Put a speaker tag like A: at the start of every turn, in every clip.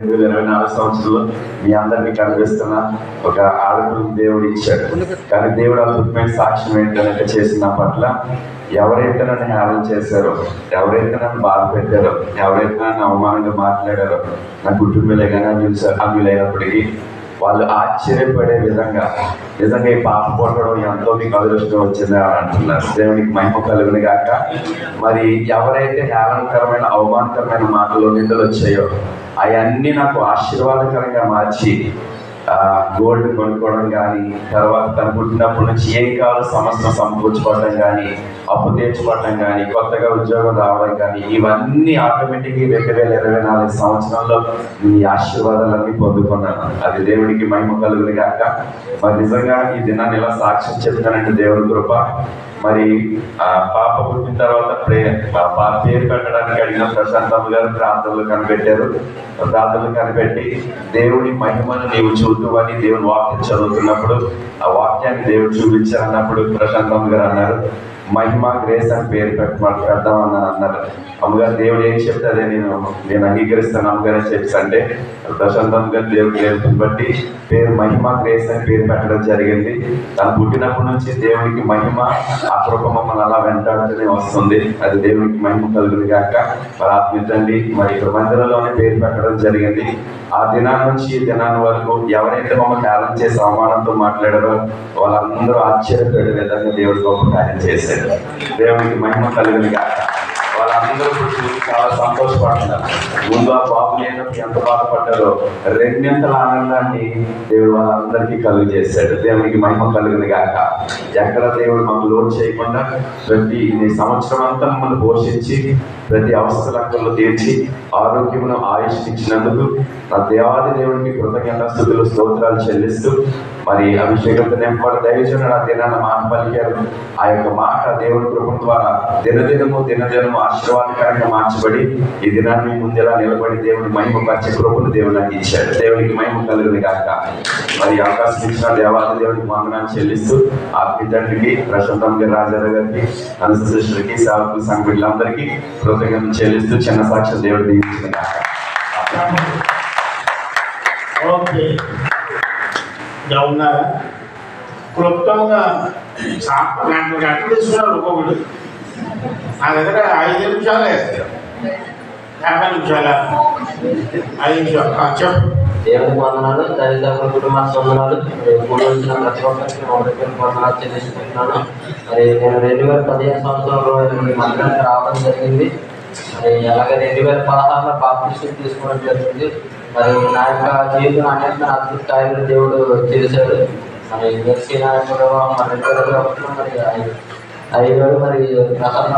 A: రెండు వేల ఇరవై నాలుగు సంవత్సరంలో మీ అందరినీ కనిపిస్తున్న ఒక ఆడపిల్లని దేవుడు ఇచ్చాడు. కానీ దేవుడు అద్భుతమైన సాక్ష్యం ఏంటంటే చేసిన పట్ల ఎవరైతే నన్ను హేళన చేశారో ఎవరైతే నన్ను బాధ పెట్టారో ఎవరైతే నన్ను అవమానంగా మాట్లాడారో నా కుటుంబీలే కానీ అమ్ములు అమ్ములైనప్పటికీ వాళ్ళు ఆశ్చర్యపడే విధంగా నిజంగా ఈ పాప పొట్టడం ఎంతో మీకు అదృష్టం వచ్చింది అని అంటున్నారు. దేవునికి మహిమ కలుగుని కాక మరి ఎవరైతే హేళనకరమైన అవమానకరమైన మాటలు నిందలు వచ్చాయో అవన్నీ నాకు ఆశీర్వాదకరంగా మార్చి గోల్డ్ కొనుక్కోవడం కానీ తర్వాత తను పుట్టినప్పటి నుంచి ఏం కావాలో సమస్య సమకూర్చుకోవడం కానీ అప్పు తీర్చుకోవడం కానీ కొత్తగా ఉద్యోగం రావడం కానీ ఇవన్నీ ఆటోమేటిక్గా రెండు వేల ఇరవై నాలుగు సంవత్సరంలో ఈ ఆశీర్వాదాలన్నీ పొందుకున్నాను. అది దేవుడికి మహిమ కలుగుని కాక మరి నిజంగా ఈ దినాన్ని ఇలా సాక్ష్యం చెప్తానంటే దేవుడి కృప. మరి ఆ పాప పుట్టిన తర్వాత ప్రే పాప పేరు పెట్టడానికి అడిగిన ప్రశాంతమ్మ గారు ప్రాంతంలో కనిపెట్టారు. ప్రాంతంలో కనిపెట్టి దేవుడి మహిమను నీవు చూద్దు అని దేవుని వాక్యం చదువుతున్నప్పుడు ఆ వాక్యాన్ని దేవుడు చూపించారన్నప్పుడు ప్రశాంతమ్మ గారు అన్నారు మహిమ గ్రేస్ అని పేరు పెట్టమని పెడదామని అన్నారు. అమ్మగారు దేవుడు ఏం చెప్తే అదే నేను నేను అంగీకరిస్తాను. అమ్మగారు చెప్పి అంటే ప్రశాంతం దేవుడు దేవుడిని బట్టి పేరు మహిమ గ్రేస్ అని పేరు పెట్టడం జరిగింది. తను పుట్టినప్పటి నుంచి దేవుడికి మహిమ ఆ కృప మమ్మల్ని అలా వెంటాడుతూనే వస్తుంది. అది దేవుడికి మహిమ కలుగుతుంది కాక మరి ఆత్మీయండి మరి ఇక్కడ మందిరంలోనే పేరు పెట్టడం జరిగింది. ఆ దినాన్ని నుంచి ఈ దినాన్ని వరకు ఎవరైతే మమ్మల్ని హేళన చేసి అవమానంతో మాట్లాడారో వాళ్ళందరూ ఆశ్చర్యపడే విధంగా దేవుడు గొప్ప కార్యం చేశారు. దేవునికి మహిమ కలిగింది కాక వాళ్ళందరూ ఇప్పుడు చాలా సంతోషపడుతున్నారు. ముందు ఆ బాబు లేనప్పుడు ఎంత బాధపడ్డారో రెండింతల ఆనందాన్ని దేవుడు వాళ్ళందరికీ కలుగు చేశాడు. దేవునికి మహిమ కలుగుని గాక. ఎక్కడ దేవుడు మమ్మల్ని లోటు చేయకుండా ప్రతి సంవత్సరం అంతా మమ్మల్ని పోషించి ప్రతి అవసరాలను తీర్చి ఆరోగ్యమును ఆయుష్ ఇచ్చినందుకు నా దేవాది దేవుడికి కృతజ్ఞత స్థుతులు స్తోత్రాలు చెల్లిస్తూ మరి అభిషేకంతో నింపబడి దైవజనుడు నా దినాన్ని మాట పలికారు ఆ యొక్క మాట దేవుడి కృపం ద్వారా దినదినము దినదినము ఆశీర్వాదకరంగా మార్చబడి ఈ దినాన్ని ముందెలా నిలబడి దేవుడి మహిమ పరిచే కృపను దేవుడు నాకు ఇచ్చాడు. దేవునికి మహిమ కలుగుని కాక మరి అవకాశం ఇచ్చిన దేవాది దేవుడికి వందనాన్ని చెల్లిస్తూ ఆత్మీయ తండ్రికి ప్రశాంతం రాజారావు గారికి అనస సేవకులు సంఘులందరికీ కృతజ్ఞతలు చెల్లిస్తూ చిన్న సాక్ష్యం దేవుడు దీవించిన కాక
B: ఓకే. ఇలా ఉన్నారా? క్లుప్తంగా సా- గంటలు గంటలు తీసుకున్నారు ఒక్కొక్కడు. నా దగ్గర ఐదు నిమిషాలే యాభై నిమిషాల? ఐదు నిమిషాలు. చెప్పు.
C: దేవుని వందనాలు తల్లిదండ్రుల కుటుంబానికి వందనాలు మరి కూడి వచ్చిన ప్రతి ఒక్కరికి మా దగ్గర వందనాలు చెల్లిస్తున్నాను మరి నేను రెండు వేల పదిహేను సంవత్సరంలో ఈ మందిరానికి రావడం జరిగింది. అలాగే రెండు వేల పదహారులో బాప్టిస్ట్ తీసుకోవడం జరిగింది. మరి నా యొక్క జీవితం అనేక అద్భుత కార్యాలు దేవుడు చేశాడు. మరి ఎస్సీ నాయకుడు మరి రెండు వేల మరి ఐ- ఐదు మరి ప్రసన్న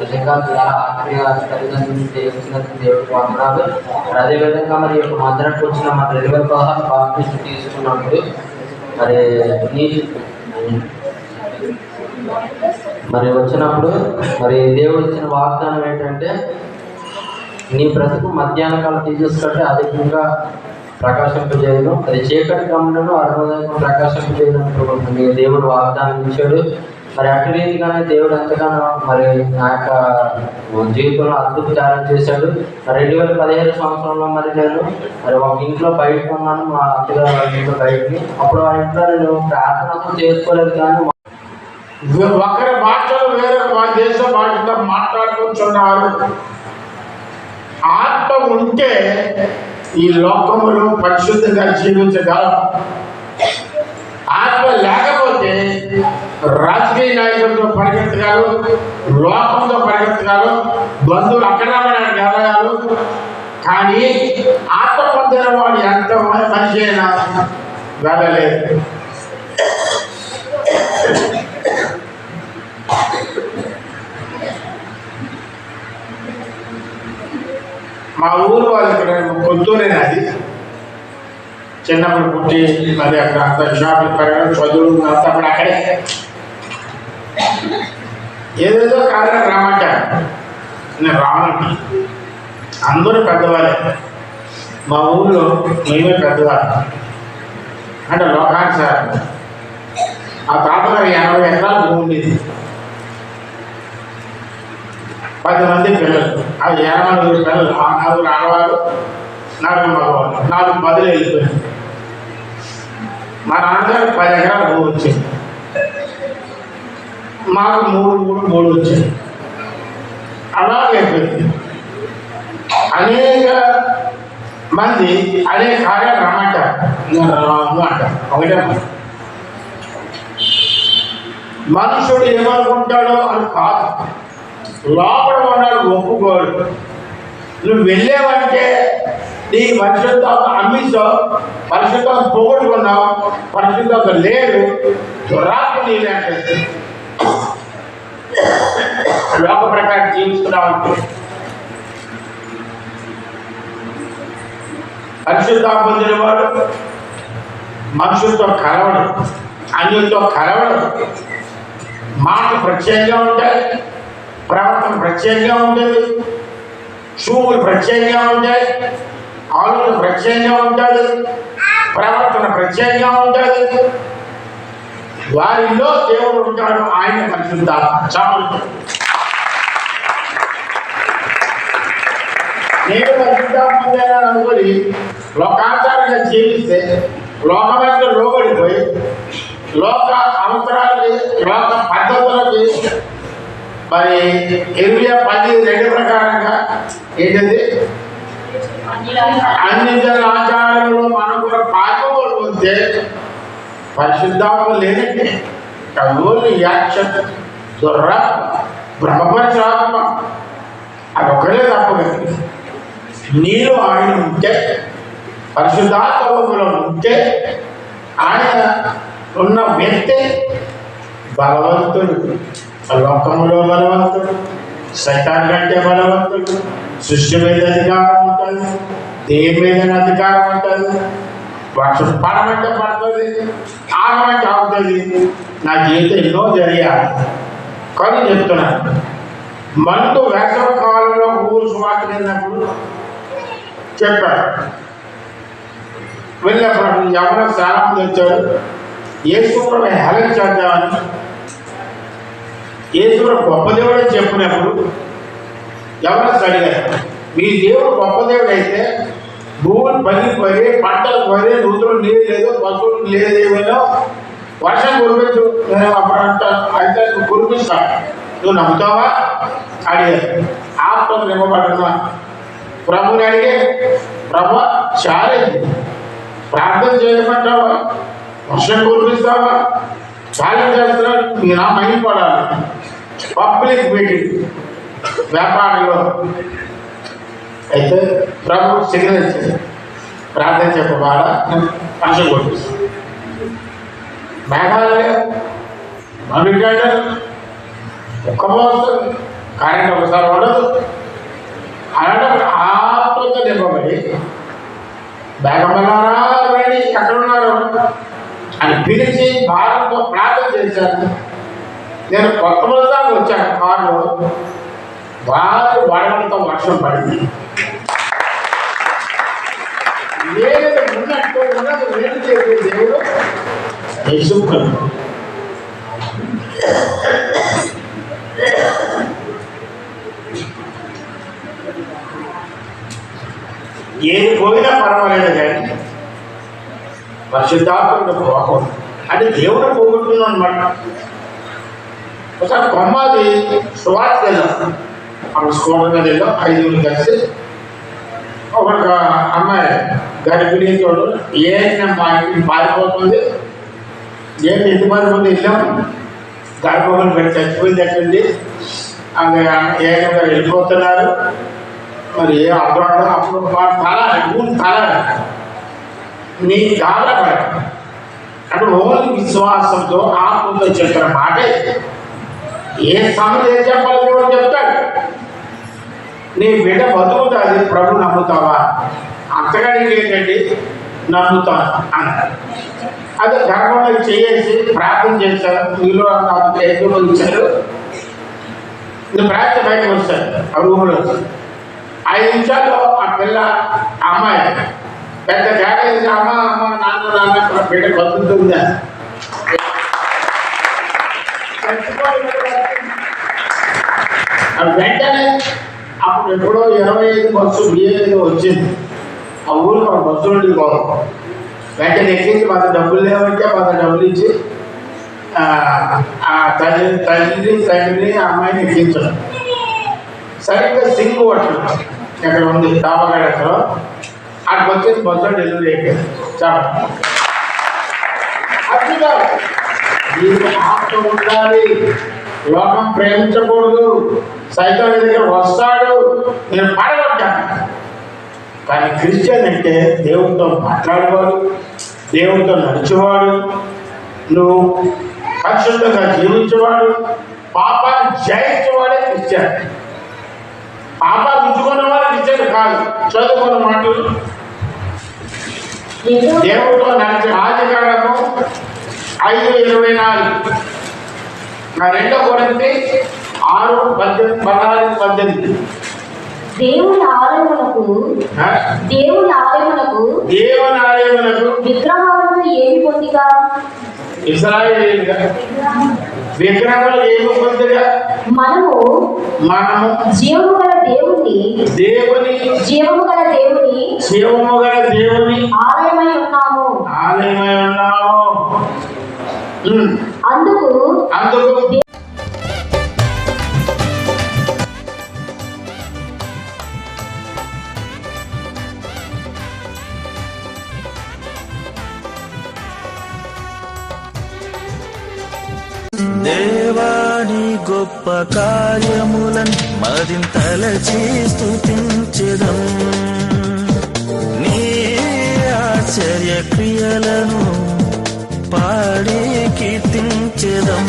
C: నిజంగా చాలా ఆత్మీయ తల్లిదండ్రులు చేసినందుకు వందనాలు. మరి అదేవిధంగా మరి ఇప్పుడు మందిరానికి వచ్చిన మన రెండు వేల పదహారు బాప్టిస్ట్ తీసుకున్నప్పుడు మరి నీ మరి వచ్చినప్పుడు మరి దేవుడు ఇచ్చిన వాగ్దానం ఏంటంటే నీ బ్రతుకు మధ్యాహ్న కాలం టీచర్స్ కంటే అధికంగా ప్రకాశింపజేయను అది చీకటి గమనను అరుణోదయం ప్రకాశింపజేయనట్టు నీ దేవుడు వాగ్దానం ఇచ్చాడు. మరి అటు రీతిగానే దేవుడు ఎంతగానో మరి నా యొక్క జీవితంలో అద్భుత కార్యం చేశాడు. మరి రెండు వేల పదిహేడు సంవత్సరంలో మరి నేను మరి ఒక ఇంట్లో బయట ఉన్నాను. మా అత్తగారు వాళ్ళ ఇంట్లో బయటకి. అప్పుడు ఆ ఇంట్లో నేను ప్రార్థన చేసుకోలేదు కానీ
B: ఒకరి భాషలు వేరే వాళ్ళ దేశ భాషతో మాట్లాడుకుంటున్నారు. ఆత్మ ఉంటే ఈ లోకంలో పరిశుద్ధంగా జీవించగలం. ఆత్మ లేకపోతే రాజకీయ నాయకులతో పరిగెత్తగాలు లోకంతో పరిగెత్తగాలు బంధువులు అక్కడ గెలగాలు కానీ ఆత్మ పొందిన వాడు ఎంత మనిషి అయినా వెళ్ళలేదు. మా ఊరు వాళ్ళు ఇక్కడ పొద్దునే అది. చిన్నప్పుడు పుట్టి మరి అక్కడ అంత షాపులు పెరగడం చదువు అంతా అప్పుడు అక్కడే. ఏదేదో కారణం రామంటారు నేను రానండి అందరూ పెద్దవాళ్ళే మా ఊళ్ళో మేమే పెద్దవాళ్ళు అంటే లోకానికి సార్ ఆ తాతగారు ఎనభై ఎకరాల భూమి ఉండేది. పది మంది పిల్లలు. అది ఎనభై పిల్లలు. ఆ నలుగురు ఆడవాళ్ళు నాకు మగవాళ్ళు. నాలుగు పదులు వెళ్ళిపోయింది మా నాన్నగారు పది ఎకరాలు భూమి వచ్చింది మాకు మూడు మూడు మూడు వచ్చాయి. అలాగే అనేక మంది అనేక కార్యాలు రమ్మంటారు. నేను రాను అంటారు. ఒకటే మనుషుడు ఏమనుకుంటాడో అని కాదు. లోపల ఉన్నాడు ఒప్పుకోడు నువ్వు వెళ్ళావంటే నీ పరిశుద్ధత అమ్మిస్తావు పరిశుద్ధత పోగొట్టుకున్నావు పరిశుద్ధత లేదు దురాత్మ నీళ్ళంటే లోక ప్రకారం జీవిస్తున్నావు అంటే. పరిశుద్ధ పొందిన వాడు మనుషులతో కలవడు అన్యులతో కలవడు. మాట ప్రత్యేకంగా ఉంటాయి ప్రవర్తన ప్రత్యేకంగా ఉంటుంది చూపులు ప్రత్యేకంగా ఉంటాయి. ఆలోచన ప్రత్యేకంగా ఉంటుంది ప్రవర్తన ప్రత్యేకంగా ఉంటుంది వారిలో దేవుడు ఉంటాడు. ఆయన పరిశుద్ధ చాలు నేను పరిశుద్ధాత్మ అనుకుని లోకాచారంగా జీవిస్తే లోకమైన లోబడిపోయి లోక అవసరాలకి లోక పద్ధతులకి మరి ఇరవై పది రెండు ప్రకారంగా ఏంటది? అన్ని జన ఆచారంలో మనం కూడా పాల్గొని వస్తే పరిశుద్ధాత్మ లేదండి. కవులు యాక్షన్ దుర్రాత్మ బ్రహ్మపరిచాత్మ అదొకరే తప్పగలి నీలో ఆయన ఉంటే పరిశుద్ధాత్మలో ఉంటే ఆయన ఉన్న వ్యక్తి బలవంతుడు. లోకంలో బలవంతుడు సైతాన్ కంటే బలవంతుడు సృష్టి మీద అధికారం ఉంటుంది దేని మీద అధికారం ఉంటుంది వర్షం పడమంటే పడుతుంది ఆగమంటే అవుతుంది నా జీవితం ఎన్నో జరిగాలి కానీ చెప్తున్నాను మనకు వేసవ కాలంలో ఊరు సువార్త వెళ్ళినప్పుడు చెప్పారు వెళ్ళినప్పుడు ఎవరో చాలా మంది వచ్చారు ఏసుప్రభు హెలన్ చేద్దామని ఏసుప్రభు గొప్ప దేవుడే చెప్పినప్పుడు ఎవరో అడిగారు మీ దేవుడు గొప్ప దేవుడు అయితే భూములు పగిలిపోయి పంటలు పోయి నూతులు నీరు లేదు పశువులు లేదు ఏమైనా వర్షం కురిపించు నేను అప్పుడు అంటాను. అయితే నువ్వు కురిపిస్తాను నువ్వు నమ్ముతావా? అడిగారు. ఆత్మను నిమ్మబడున్నా ప్రభుని అడిగే. ప్రభు చాలేదు ప్రార్థన చేయమంటావా? వర్షం కురిపిస్తావా? ఛాలెంజ్ చేస్తున్నాడు. మీ నా మహిపడాలి పబ్లిక్ మీటింగ్ వ్యాపారంలో. అయితే ప్రభు సిగ్నల్ ఇచ్చారు ప్రార్థన చెప్పవాడా వర్షం కురిపిస్తాను మేఘాలు లేవు మనుగడ ఒక్క మోస్తుంది కరెంట్ ఒకసారి ఉండదు. అలాంటి ఆత్మతో నింపబడి బేగమల్లారా వెళ్ళి ఎక్కడున్నారు? అని పిలిచి భారంతో ప్రార్థన చేశారు. నేను కొత్త దాకా వచ్చాను. కారులో బాగా వడగంతో వర్షం పడింది. లేదు ఉన్నట్టు ఉన్నది వేరు చేసే దేవుడు యేసుక్రీస్తు. ఏది పోయినా పర్వాలేదు కానీ పరిశుద్ధాత్మ పోకూడదు. అంటే దేవుడు పోగొట్టుకున్నాం అనమాట ఒకసారి కొమ్మాది సువార్త వెళ్ళాం అప్పుడు స్కూటర్ మీద వెళ్ళాం ఐదుగురు కలిసి. ఒక అమ్మాయి గర్భిణీ తోడు ఏంటి ఇంటికి పారిపోతుంది ఏంటి ఎంతమంది ముందు వెళ్ళాం. గర్భం పెట్టి చచ్చిపోయింది ఎక్కండి ఆమె ఏకంగా వెళ్ళిపోతున్నారు? మరి ఏ అప్పుడు అప్పుడు తల ఊరి తల. నీ జాగ్రత్త అంటే ఓన్లీ విశ్వాసంతో ఆత్మతో చెప్పిన మాటే ఏ సమయం ఏం చెప్పాలి దేవుడు చెప్తాడు. నీ బిడ్డ బతుకుతుంది ప్రభు నమ్ముతావా? అంతగానికి ఏంటండి నమ్ముతాను అన్నాడు. అదే గర్భంలో చేసి ప్రార్థన చేశారు. మీలో నాకు ఎదురు ఇచ్చారు నేను ప్రార్థన బయటకు వస్తారు ఆ రూమ్లో. ఐదు నిమిషాల్లో ఆ పిల్ల అమ్మాయి పెద్ద కేకలేసి అమ్మ అమ్మ నాన్న నాన్న బిడ్డ బతుకుతుందా వెంటనే అప్పుడు ఎప్పుడో ఇరవై ఐదు బస్సు బిఏ వచ్చింది. ఆ ఊరికి మన బస్సు నుండి కోసం వెంటనే ఎక్కించి మన డబ్బులు లేవంటే మన డబ్బులు ఇచ్చి ఆ, తల్లి తల్లిని తండ్రిని అమ్మాయిని ఎక్కించడం సరిగ్గా సింగ్ హోటల్ ఇక్కడ ఉంది? డాబాగడ్ అక్కడ అక్కడికి వచ్చేసి బస్సులో డెలివరీ అయిపోయింది. చాలా. అద్భుతం ఉండాలి. లోకం ప్రేమించకూడదు. సైతం దగ్గర వస్తాడు. నేను పడగొట్టాను కానీ క్రిస్టియన్ అంటే దేవుడితో మాట్లాడేవాడు దేవుడితో నడిచేవాడు నువ్వు పరిశుద్ధంగా జీవించేవాడు పాపాన్ని జయించేవాడే క్రిస్టియన్. పాప ఉంచుకునేవాడు క్రిస్టియన్ కాదు చదువుకున్న మాటలు దేవుడితో నడిచి ఆదికాండము ఐదు ఇరవై నాలుగు. రెండో కొరింథీ ఆరు పద్దెనిమిది పదహారు పద్దెనిమిది.
D: దేవుని ఆలయములకు
B: ఆ?
D: దేవుని ఆలయములకు
B: దేవుని ఆలయములకు
D: విగ్రహాలను ఏమి పొందిగా?
B: ఇస్రాయేలీలుగా. విగ్రహములు ఏమి పొందిగా?
D: మనము
B: మనము
D: జీవము గల దేవుని
B: దేవుని
D: జీవము గల దేవుని
B: శివము గల దేవుని
D: ఆలయమై ఉన్నాము.
B: ఆలయమై ఉన్నాము.
D: అందుకు
B: అందుకు
E: దేవాని గొప్ప కార్యములన్ మరింతలచి స్తుతించెదం నీ ఆశ్చర్య క్రియలను పాడే కీర్తించదం